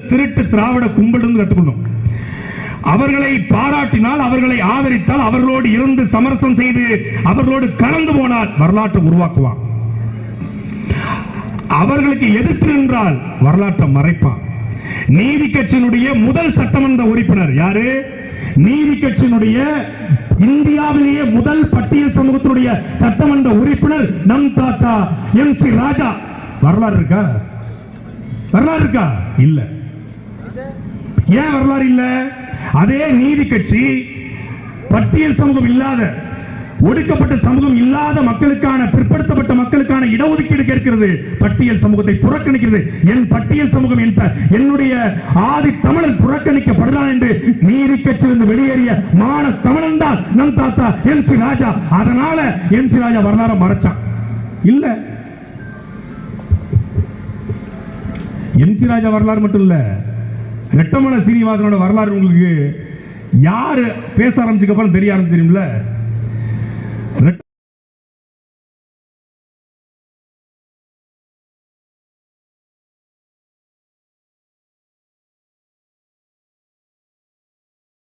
திருட்டு திராவிட கும்பல் கற்றுக்கணும் அவர்களை பாராட்டினால் அவர்களை ஆதரித்தால் அவர்களோடு இருந்து சமரசம் செய்து அவர்களோடு கலந்து போனால் வரலாற்றை உருவாக்குவான். அவர்களுக்கு எதிர்த்து நின்றால் வரலாற்றை மறைப்பான். நீதி கட்சியினுடைய முதல் சட்டமன்ற உறுப்பினர் யாரு? நீதி கட்சியினுடைய இந்தியாவிலேயே முதல் பட்டியல் சமூகத்தினுடைய சட்டமன்ற உறுப்பினர் நம் தாத்தா எம் சி ராஜா. வரலாறு இருக்கா? வரலாறு இருக்கா? இல்லை. ஏன் வரலாறு இல்ல? அதே நீதி கட்சி பட்டியல் சமூகம் இல்லாத ஒடுக்கப்பட்ட சமூகம் இல்லாத மக்களுக்கான பிற்படுத்தப்பட்ட மக்களுக்கான இடஒதுக்கீடு கேட்கிறது. பட்டியல் சமூகத்தை புறக்கணிக்கிறது. என் பட்டியல் சமூகம் என்னுடைய ஆதி தமிழன் புறக்கணிக்கப்படுதான் என்று நீதி கட்சியிலிருந்து வெளியேறிய மான தமிழன் தான் நம் தாத்தா எம் சி ராஜா. அதனால எம் சி ராஜா வரலாறு மறைச்சான். இல்ல. எம் சி ராஜா வரலாறு மட்டும் இல்ல. ரெட்டமலை சீனிவாசனோட வரலாறு உங்களுக்கு யாரு பேச ஆரம்பிச்சுக்கப்புறம் தெரிய ஆரம்பிச்சு தெரியும்ல?